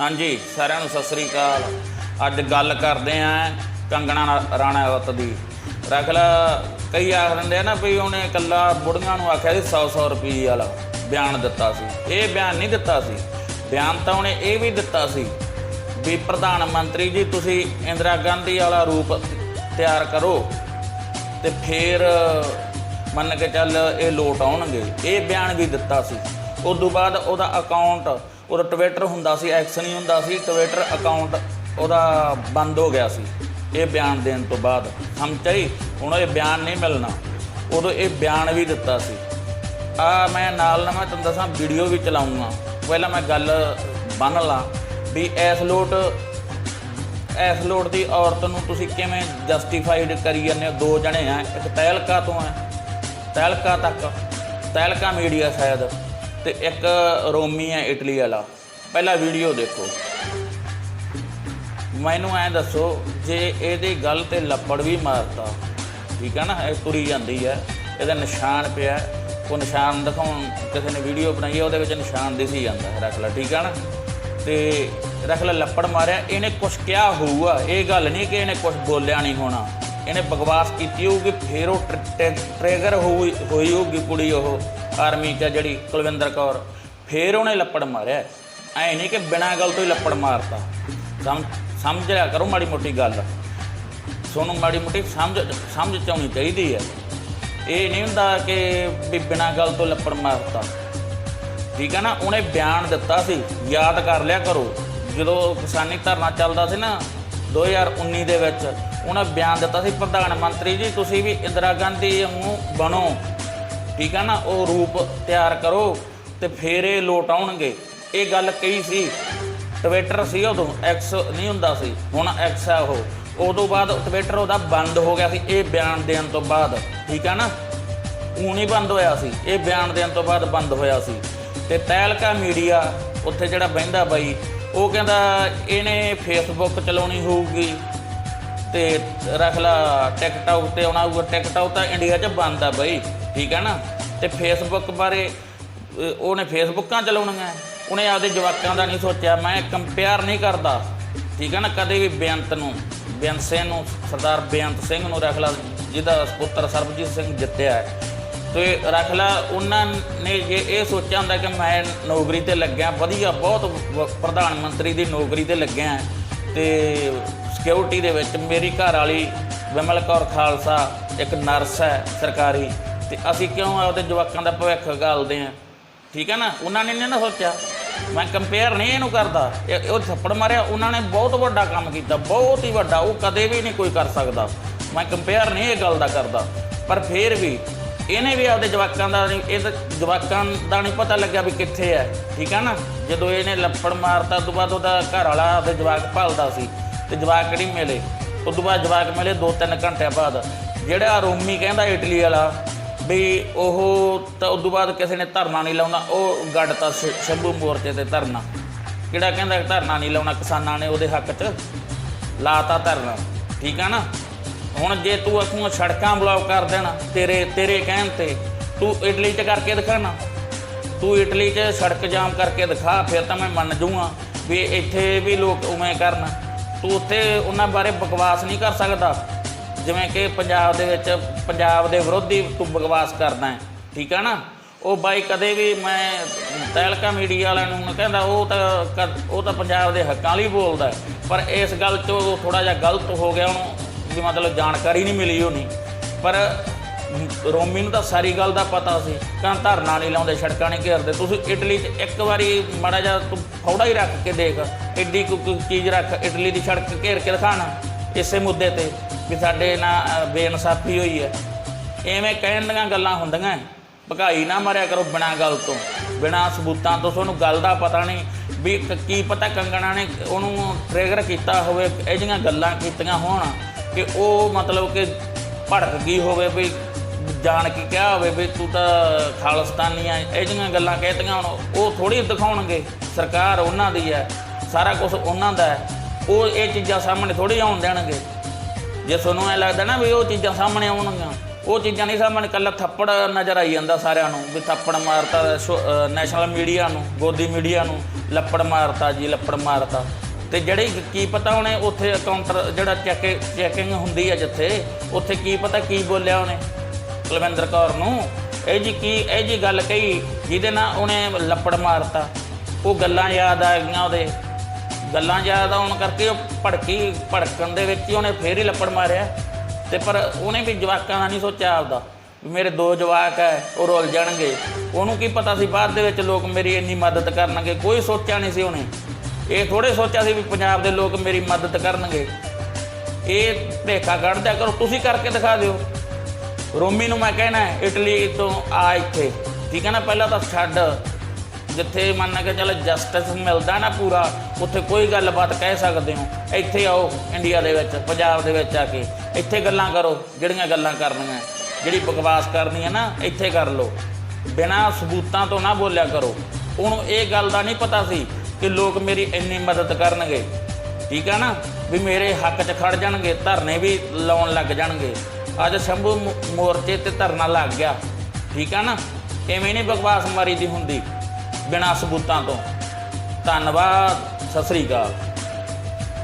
ਹਾਂਜੀ, ਸਾਰਿਆਂ ਨੂੰ ਸਤਿ ਸ੍ਰੀ ਅਕਾਲ। ਅੱਜ ਗੱਲ ਕਰਦੇ ਆਂ ਕੰਗਣਾ ਰਾ- ਰਾਣਾਵਤ ਦੀ। ਰੱਖ ਕਈ ਆਖ ਦਿੰਦੇ ਆ ਨਾ ਵੀ ਉਹਨੇ ਇਕੱਲਾ ਬੁੜੀਆਂ ਨੂੰ ਆਖਿਆ ਸੀ 100 100 ਰੁਪਏ ਵਾਲਾ ਬਿਆਨ ਦਿੱਤਾ ਸੀ। ਇਹ ਬਿਆਨ ਨਹੀਂ ਦਿੱਤਾ ਸੀ। ਬਿਆਨ ਤਾਂ ਉਹਨੇ ਇਹ ਵੀ ਦਿੱਤਾ ਸੀ ਵੀ ਪ੍ਰਧਾਨ ਮੰਤਰੀ ਜੀ, ਤੁਸੀਂ ਇੰਦਰਾ ਗਾਂਧੀ ਵਾਲਾ ਰੂਪ ਤਿਆਰ ਕਰੋ ਤੇ ਫਿਰ ਮੰਨ ਕੇ ਚੱਲ ਇਹ ਲੋਟ ਆਉਣਗੇ। ਇਹ ਬਿਆਨ ਵੀ ਦਿੱਤਾ ਸੀ। ਉਸ ਤੋਂ ਬਾਅਦ ਉਹਦਾ ਅਕਾਊਂਟ ਉਹਦਾ ਟਵਿੱਟਰ ਹੁੰਦਾ ਸੀ ਐਕਸ ਨਹੀਂ ਹੁੰਦਾ ਸੀ ਟਵਿੱਟਰ ਅਕਾਊਂਟ ਉਹਦਾ ਬੰਦ ਹੋ ਗਿਆ ਸੀ, ਇਹ ਬਿਆਨ ਦੇਣ ਤੋਂ ਬਾਅਦ। ਸਮਝਾਈ ਹੁਣ ਇਹ ਬਿਆਨ ਨਹੀਂ ਮਿਲਣਾ। ਉਦੋਂ ਇਹ ਬਿਆਨ ਵੀ ਦਿੱਤਾ ਸੀ। ਆ ਮੈਂ ਨਾਲ ਨਾਲ ਮੈਂ ਤੁਹਾਨੂੰ ਦੱਸਾਂ ਵੀਡੀਓ ਵੀ ਚਲਾਉਂਗਾ। ਪਹਿਲਾਂ ਮੈਂ ਗੱਲ ਬੰਨ ਲਾਂ ਵੀ ਐਸ ਲੋਟ ਐਸ ਲੋਟ ਦੀ ਔਰਤ ਨੂੰ ਤੁਸੀਂ ਕਿਵੇਂ ਜਸਟੀਫਾਈਡ ਕਰੀ ਜਾਂਦੇ ਹੋ? ਦੋ ਜਣੇ ਆ, ਇੱਕ ਤਹਿਲਕਾ ਤੋਂ ਹੈ ਤਹਿਲਕਾ ਤੱਕ, ਤਹਿਲਕਾ ਮੀਡੀਆ ਸ਼ਾਇਦ। ਤੇ ਇੱਕ ਰੋਮੀ ਹੈ ਇਟਲੀ ਵਾਲਾ। ਪਹਿਲਾਂ ਵੀਡੀਓ ਦੇਖੋ। ਮੈਨੂੰ ਐ ਦੱਸੋ, ਜੇ ਇਹਦੀ ਗੱਲ ਤੇ ਲੱਪੜ ਵੀ ਮਾਰਤਾ, ਠੀਕ ਹੈ ਨਾ, ਇਹ ਤੁਰੀ ਜਾਂਦੀ ਹੈ, ਇਹਦਾ ਨਿਸ਼ਾਨ ਪਿਆ, ਉਹ ਨਿਸ਼ਾਨ ਦਿਖਾਉਣ ਕਿਸੇ ਨੇ ਵੀਡੀਓ ਬਣਾਈ ਹੈ, ਉਹਦੇ ਵਿੱਚ ਨਿਸ਼ਾਨ ਦਿਸੀ ਜਾਂਦਾ ਹੈ ਰੱਖ ਲੈ ਠੀਕ ਹੈ ਨਾ? ਤੇ ਰੱਖ ਲੈ ਲੱਪੜ ਮਾਰਿਆ, ਇਹਨੇ ਕੁਝ ਕਿਹਾ ਹੋਊਗਾ, ਇਹ ਗੱਲ ਨਹੀਂ ਕਿ ਇਹਨੇ ਕੁਝ ਬੋਲਿਆ ਨਹੀਂ ਹੋਣਾ। ਇਹਨੇ ਬਗਵਾਸ ਕੀਤੀ ਹੋਊਗੀ ਫੇਰ ਉਹ ਟ੍ਰੇਗਰ ਹੋਈ ਹੋਈ ਹੋਊਗੀ ਕੁੜੀ ਉਹ ਆਰਮੀ 'ਚ ਆ ਜਿਹੜੀ ਕੁਲਵਿੰਦਰ ਕੌਰ। ਫੇਰ ਉਹਨੇ ਲੱਪੜ ਮਾਰਿਆ। ਐ ਨਹੀਂ ਕਿ ਬਿਨਾਂ ਗੱਲ ਤੋਂ ਹੀ ਲੱਪੜ ਮਾਰਤਾ। ਸਮ ਸਮਝ ਲਿਆ ਕਰੋ ਮਾੜੀ ਮੋਟੀ ਗੱਲ। ਸੋਨੂੰ ਮਾੜੀ ਮੋਟੀ ਸਮਝ ਸਮਝ ਚ ਆਉਣੀ ਚਾਹੀਦੀ ਹੈ। ਇਹ ਨਹੀਂ ਹੁੰਦਾ ਕਿ ਵੀ ਬਿਨਾਂ ਗੱਲ ਤੋਂ ਲੱਪੜ ਮਾਰਤਾ। ਠੀਕ ਹੈ ਨਾ? ਉਹਨੇ ਬਿਆਨ ਦਿੱਤਾ ਸੀ। ਯਾਦ ਕਰ ਲਿਆ ਕਰੋ। ਜਦੋਂ ਕਿਸਾਨੀ ਧਰਨਾ ਚੱਲਦਾ ਸੀ ਨਾ 2019 ਦੇ ਵਿੱਚ ਉਹਨੇ ਬਿਆਨ ਦਿੱਤਾ ਸੀ, ਪ੍ਰਧਾਨ ਮੰਤਰੀ ਜੀ, ਤੁਸੀਂ ਵੀ ਇੰਦਰਾ ਗਾਂਧੀ ਨੂੰ ਬਣੋ। ਠੀਕ ਹੈ ਨਾ, ਉਹ ਰੂਪ ਤਿਆਰ ਕਰੋ ਤੇ ਫੇਰ ਇਹ ਲੋਟ ਆਉਣਗੇ। ਇਹ ਗੱਲ ਕਹੀ ਸੀ ਟਵਿੱਟਰ ਸੀ ਉਦੋਂ ਐਕਸ ਨਹੀਂ ਹੁੰਦਾ ਸੀ, ਹੁਣ ਐਕਸ ਆ ਉਹ। ਉਦੋਂ ਬਾਅਦ ਟਵਿੱਟਰ ਉਹਦਾ ਬੰਦ ਹੋ ਗਿਆ ਸੀ, ਇਹ ਬਿਆਨ ਦੇਣ ਤੋਂ ਬਾਅਦ, ਠੀਕ ਹੈ ਨਾ? ਊਂ ਨਹੀਂ ਬੰਦ ਹੋਇਆ ਸੀ, ਇਹ ਬਿਆਨ ਦੇਣ ਤੋਂ ਬਾਅਦ ਬੰਦ ਹੋਇਆ ਸੀ। ਤੇ ਤਹਿਲਕਾ ਮੀਡੀਆ, ਉੱਥੇ ਜਿਹੜਾ ਬਹਿੰਦਾ ਬਾਈ ਉਹ ਕਹਿੰਦਾ ਇਹਨੇ ਫੇਸਬੁੱਕ ਚਲਾਉਣੀ ਹੋਊਗੀ ਤੇ ਰੱਖ ਲਾ ਟਿਕਟੌਕ ਤੇ ਆਉਣਾ ਹੋਊਗਾ। ਟਿਕਟੌਕ ਤਾਂ ਇੰਡੀਆ 'ਚ ਬੰਦ ਆ ਬਾਈ, ਠੀਕ ਹੈ ਨਾ? ਤੇ ਫੇਸਬੁੱਕ ਬਾਰੇ ਉਹਨੇ ਫੇਸਬੁੱਕਾਂ ਚਲਾਉਣੀਆਂ। ਉਹਨੇ ਆਪਦੇ ਜਵਾਕਾਂ ਦਾ ਨਹੀਂ ਸੋਚਿਆ। ਮੈਂ ਕੰਪੇਅਰ ਨਹੀਂ ਕਰਦਾ, ਠੀਕ ਹੈ ਨਾ? ਕਦੇ ਵੀ ਬੇਅੰਤ ਨੂੰ, ਬੇਅੰਤ ਸਿੰਘ ਨੂੰ, ਸਰਦਾਰ ਬੇਅੰਤ ਸਿੰਘ ਨੂੰ ਰੱਖ ਲਾ, ਜਿਹਦਾ ਪੁੱਤਰ ਸਰਬਜੀਤ ਸਿੰਘ ਜਿੱਤਿਆ ਤੇ ਰੱਖ ਲਾ, ਉਹਨਾਂ ਨੇ ਜੇ ਇਹ ਸੋਚਿਆ ਹੁੰਦਾ ਕਿ ਮੈਂ ਨੌਕਰੀ ਤੇ ਲੱਗਿਆ, ਵਧੀਆ, ਬਹੁਤ ਪ੍ਰਧਾਨ ਮੰਤਰੀ ਦੀ ਨੌਕਰੀ ਤੇ ਲੱਗਿਆ ਤੇ ਸਿਕਿਉਰਿਟੀ ਦੇ ਵਿੱਚ ਮੇਰੀ ਘਰ ਵਾਲੀ ਵਿਮਲ ਕੌਰ ਖਾਲਸਾ ਇੱਕ ਨਰਸ ਹੈ ਸਰਕਾਰੀ, ਤੇ ਅਸੀਂ ਕਿਉਂ ਆਪਦੇ ਜਵਾਕਾਂ ਦਾ ਭਵਿੱਖ ਗਾਲਦੇ ਆ ਠੀਕ ਹੈ ਨਾ? ਉਹਨਾਂ ਨੇ ਨਹੀਂ ਨਾ ਸੋਚਿਆ। ਮੈਂ ਕੰਪੇਅਰ ਨਹੀਂ ਇਹਨੂੰ ਕਰਦਾ। ਇਹ, ਉਹ ਥੱਪੜ ਮਾਰਿਆ, ਉਹਨਾਂ ਨੇ ਬਹੁਤ ਵੱਡਾ ਕੰਮ ਕੀਤਾ, ਬਹੁਤ ਹੀ ਵੱਡਾ, ਉਹ ਕਦੇ ਵੀ ਨਹੀਂ ਕੋਈ ਕਰ ਸਕਦਾ। ਮੈਂ ਕੰਪੇਅਰ ਨਹੀਂ ਇਹ ਗੱਲ ਦਾ ਕਰਦਾ। ਪਰ ਫੇਰ ਵੀ ਇਹਨੇ ਵੀ ਆਪਦੇ ਜਵਾਕਾਂ ਦਾ ਨਹੀਂ, ਇਹ ਤਾਂ ਜਵਾਕਾਂ ਦਾ ਨਹੀਂ ਪਤਾ ਲੱਗਿਆ ਵੀ ਕਿੱਥੇ ਹੈ, ਠੀਕ ਹੈ ਨਾ? ਜਦੋਂ ਇਹਨੇ ਲੱਪੜ ਮਾਰਤਾ ਤੋਂ ਬਾਅਦ ਉਹਦਾ ਘਰ ਵਾਲਾ ਆਪਦੇ ਜਵਾਕ ਭਾਲਦਾ ਸੀ ਤੇ ਜਵਾਕ ਨਹੀਂ ਮਿਲੇ? ਉਸ ਤੋਂ ਬਾਅਦ ਜਵਾਕ ਮਿਲੇ 2-3 ਘੰਟਿਆਂ ਬਾਅਦ। ਜਿਹੜਾ ਰੋਮੀ ਕਹਿੰਦਾ ਇਟਲੀ ਵਾਲਾ ਵੀ ਉਹ ਤਾਂ ਉਸ ਤੋਂ ਬਾਅਦ ਕਿਸੇ ਨੇ ਧਰਨਾ ਨਹੀਂ ਲਾਉਣਾ, ਉਹ ਗੱਡਤਾ ਸ਼ੰਭੂ ਮੋਰਚੇ ਤੇ ਧਰਨਾ। ਕਿਹੜਾ ਕਹਿੰਦਾ ਧਰਨਾ ਨਹੀਂ ਲਾਉਣਾ ਕਿਸਾਨਾਂ ਨੇ ਉਹਦੇ ਹੱਕ 'ਚ? ਲਾਤਾ ਧਰਨਾ, ਠੀਕ ਆ ਨਾ? ਹੁਣ ਜੇ ਤੂੰ ਅਖੂੰ ਸੜਕਾਂ ਬਲੌਕ ਕਰ ਦੇਣਾ, ਤੇਰੇ ਤੇਰੇ ਕਹਿਣ ਤੇ, ਤੂੰ ਇਟਲੀ 'ਚ ਕਰਕੇ ਦਿਖਾਣਾ ਤੂੰ ਇਟਲੀ 'ਚ ਸੜਕ ਜਾਮ ਕਰਕੇ ਦਿਖਾ, ਫਿਰ ਤਾਂ ਮੈਂ ਮੰਨ ਜੂਗਾ ਵੀ ਇੱਥੇ ਵੀ ਲੋਕ ਉਵੇਂ ਕਰਨ। ਤੂੰ ਉੱਥੇ ਉਹਨਾਂ ਬਾਰੇ ਬਕਵਾਸ ਨਹੀਂ ਕਰ ਸਕਦਾ। ਜਿਵੇਂ ਕਿ ਪੰਜਾਬ ਦੇ ਵਿੱਚ, ਪੰਜਾਬ ਦੇ ਵਿਰੋਧੀ ਤੂੰ ਬਕਵਾਸ ਕਰਦਾ ਹੈ, ਠੀਕ ਹੈ ਨਾ? ਉਹ ਬਾਈ ਕਦੇ ਵੀ ਮੈਂ ਤਹਿਲਕਾ ਮੀਡੀਆ ਵਾਲਿਆਂ ਨੂੰ ਕਹਿੰਦਾ, ਉਹ ਤਾਂ ਕ- ਉਹ ਤਾਂ ਪੰਜਾਬ ਦੇ ਹੱਕਾਂ ਲਈ ਬੋਲਦਾ ਪਰ ਇਸ ਗੱਲ 'ਚ ਉਹ ਥੋੜਾ ਜਿਹਾ ਗਲਤ ਹੋ ਗਿਆ ਉਹਨੂੰ। ਵੀ ਮਤਲਬ ਜਾਣਕਾਰੀ ਨਹੀਂ ਮਿਲੀ ਹੋਣੀ। ਪਰ ਰੋਮੀ ਨੂੰ ਤਾਂ ਸਾਰੀ ਗੱਲ ਦਾ ਪਤਾ ਸੀ ਕਾਂ ਧਰਨਾ ਨਹੀਂ ਲਾਉਂਦੇ, ਸੜਕਾਂ ਨਹੀਂ ਘੇਰਦੇ। ਤੁਸੀਂ ਇਟਲੀ 'ਚ ਇੱਕ ਵਾਰੀ ਮਾੜਾ ਜਿਹਾ ਤੂੰ ਫੌੜਾ ਹੀ ਰੱਖ ਕੇ ਦੇਖ ਐਡੀ ਕੁ ਚੀਜ਼ ਰੱਖ, ਇਟਲੀ ਦੀ ਸੜਕ ਘੇਰ ਕੇ ਦਿਖਾਣਾ ਇਸੇ ਮੁੱਦੇ ਤੇ ਵੀ ਸਾਡੇ ਨਾਲ ਬੇਇਨਸਾਫੀ ਹੋਈ ਹੈ। ਐਵੇਂ ਕਹਿਣ ਦੀਆਂ ਗੱਲਾਂ ਹੁੰਦੀਆਂ ਭਗਾਈ ਨਾ ਮਾਰਿਆ ਕਰੋ ਬਿਨਾਂ ਗੱਲ ਤੋਂ। ਬਿਨਾਂ ਸਬੂਤਾਂ ਤੋਂ ਤੁਹਾਨੂੰ ਗੱਲ ਦਾ ਪਤਾ ਨਹੀਂ ਵੀ ਕ- ਕੀ ਪਤਾ ਕੰਗਣਾ ਨੇ ਉਹਨੂੰ ਟ੍ਰਿਗਰ ਕੀਤਾ ਹੋਵੇ, ਇਹ ਜਿਹੀਆਂ ਗੱਲਾਂ ਕੀਤੀਆਂ ਹੋਣ। ਕਿ ਉਹ ਮਤਲਬ ਕਿ ਭੜਕ ਗਈ ਹੋਵੇ ਵੀ ਜਾਣ ਕੇ ਕਿਹਾ ਹੋਵੇ ਵੀ ਤੂੰ ਤਾਂ ਖਾਲਸਤਾਨੀ ਆ ਇਹ ਜਿਹੀਆਂ ਗੱਲਾਂ ਕਹਿਤੀਆਂ ਹੁਣ, ਉਹ ਥੋੜੀ ਦਿਖਾਉਣਗੇ। ਸਰਕਾਰ ਉਹਨਾਂ ਦੀ ਹੈ, ਸਾਰਾ ਕੁਝ ਉਹਨਾਂ ਦਾ ਹੈ। ਉਹ ਇਹ ਚੀਜ਼ਾਂ ਸਾਹਮਣੇ ਥੋੜੀ ਆਉਣ ਦੇਣਗੇ। ਜੇ ਤੁਹਾਨੂੰ ਐ ਲੱਗਦਾ ਨਾ ਵੀ ਉਹ ਚੀਜ਼ਾਂ ਸਾਹਮਣੇ ਆਉਣਗੀਆਂ, ਉਹ ਚੀਜ਼ਾਂ ਨਹੀਂ ਸਾਹਮਣੇ ਕੱਲਾ ਥੱਪੜ ਨਜ਼ਰ ਆਈ ਜਾਂਦਾ ਸਾਰਿਆਂ ਨੂੰ ਵੀ ਥੱਪੜ ਮਾਰਤਾ, ਸ਼ੋ- ਨੈਸ਼ਨਲ ਮੀਡੀਆ ਨੂੰ, ਗੋਦੀ ਮੀਡੀਆ ਨੂੰ, ਲੱਪੜ ਮਾਰਤਾ ਜੀ, ਲੱਪੜ ਮਾਰਤਾ। ਤੇ ਜਿਹੜੇ ਕੀ ਪਤਾ ਉਹਨੇ ਉੱਥੇ ਕਾਊਂਟਰ ਜਿਹੜਾ ਚੈੱਕ ਚੈਕਿੰਗ ਹੁੰਦੀ ਹੈ ਜਿੱਥੇ, ਉੱਥੇ ਕੀ ਪਤਾ ਕੀ ਬੋਲਿਆ ਉਹਨੇ ਕੁਲਵਿੰਦਰ ਕੌਰ ਨੂੰ। ਇਹ ਜੀ ਕੀ ਇਹ ਜੀ ਗੱਲ ਕਹੀ, ਜਿਹਦੇ ਨਾਲ ਉਹਨੇ ਲੱਪੜ ਮਾਰਤਾ। ਉਹ ਗੱਲਾਂ ਯਾਦ ਆ ਗਈਆਂ ਉਹਦੇ। ਗੱਲਾਂ ਯਾਦ ਆਉਣ ਕਰਕੇ ਉਹ ਭੜਕੀ, ਭੜਕਣ ਦੇ ਵਿੱਚ ਹੀ ਉਹਨੇ ਫੇਰ ਹੀ ਲੱਪੜ ਮਾਰਿਆ। ਤੇ ਪਰ ਉਹਨੇ ਵੀ ਜਵਾਕਾਂ ਦਾ ਨਹੀਂ ਸੋਚਿਆ ਆਪਦਾ ਮੇਰੇ ਦੋ ਜਵਾਕ ਹੈ ਉਹ ਰੁੱਲ ਜਾਣਗੇ। ਉਹਨੂੰ ਕੀ ਪਤਾ ਸੀ ਬਾਅਦ ਦੇ ਵਿੱਚ ਲੋਕ ਮੇਰੀ ਇੰਨੀ ਮਦਦ ਕਰਨਗੇ, ਕੋਈ ਸੋਚਿਆ ਨਹੀਂ ਸੀ ਉਹਨੇ। ਇਹ ਥੋੜੇ ਸੋਚਿਆ ਸੀ ਵੀ ਪੰਜਾਬ ਦੇ ਲੋਕ ਮੇਰੀ ਮਦਦ ਕਰਨਗੇ। ਇਹ ਭੇਖਾ ਕੱਢਦਿਆ ਕਰੋ, ਤੁਸੀਂ ਕਰਕੇ ਦਿਖਾ ਦਿਓ। ਰੋਮੀ ਨੂੰ ਮੈਂ ਕਹਿਣਾ ਇਟਲੀ ਤੋਂ ਆ ਇੱਥੇ। ਠੀਕ ਹੈ ਨਾ, ਪਹਿਲਾਂ ਤਾਂ ਛੱਡ। ਜਿੱਥੇ ਮੰਨ ਕੇ ਚੱਲ ਜਸਟਿਸ ਮਿਲਦਾ ਨਾ ਪੂਰਾ, ਉੱਥੇ ਕੋਈ ਗੱਲਬਾਤ ਕਹਿ ਸਕਦੇ ਹੋ। ਇੱਥੇ ਆਓ ਇੰਡੀਆ ਦੇ ਵਿੱਚ, ਪੰਜਾਬ ਦੇ ਵਿੱਚ ਆ ਕੇ। ਇੱਥੇ ਗੱਲਾਂ ਕਰੋ, ਜਿਹੜੀਆਂ ਗੱਲਾਂ ਕਰਨੀਆਂ। ਜਿਹੜੀ ਬਕਵਾਸ ਕਰਨੀ ਹੈ ਨਾ, ਇੱਥੇ ਕਰ ਲਓ। ਬਿਨਾਂ ਸਬੂਤਾਂ ਤੋਂ ਨਾ ਬੋਲਿਆ ਕਰੋ। ਉਹਨੂੰ ਇਹ ਗੱਲ ਦਾ ਨਹੀਂ ਪਤਾ ਸੀ ਕਿ ਲੋਕ ਮੇਰੀ ਇੰਨੀ ਮਦਦ ਕਰਨਗੇ। ਠੀਕ ਆ ਨਾ? ਵੀ ਮੇਰੇ ਹੱਕ 'ਚ ਖੜ ਜਾਣਗੇ, ਧਰਨੇ ਵੀ ਲਾਉਣ ਲੱਗ ਜਾਣਗੇ। ਅੱਜ ਸ਼ੰਭੂ ਮੋ- ਮੋਰਚੇ ਤੇ ਧਰਨਾ ਲੱਗ ਗਿਆ। ਠੀਕ ਆ ਨਾ? ਐਵੇਂ ਨਹੀਂ ਬਕਵਾਸ ਮਾਰੀ ਦੀ ਹੁੰਦੀ? ਬਿਨਾਂ ਸਬੂਤਾਂ ਤੋਂ। ਧੰਨਵਾਦ, ਸਤਿ ਸ੍ਰੀ ਅਕਾਲ।